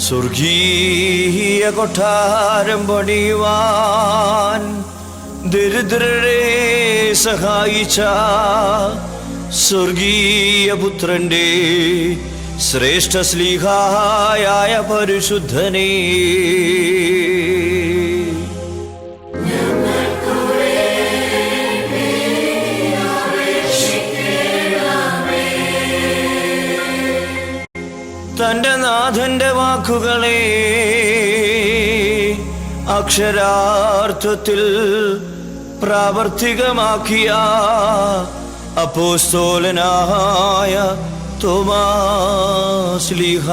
സ്വർഗീയ കൊട്ടാരം പണിയുവാൻ ദരിദ്രരെ സഹായിച്ച സ്വർഗീയ പുത്രന്റെ ശ്രേഷ്ഠ സ്ലീഹായ പരിശുദ്ധനേ തന്റെ നാഥന്റെ വാക്കുകളെ അക്ഷരാർത്ഥത്തിൽ പ്രാവർത്തികമാക്കിയ അപ്പോസ്തോലനായ തോമാസ്ലിഹ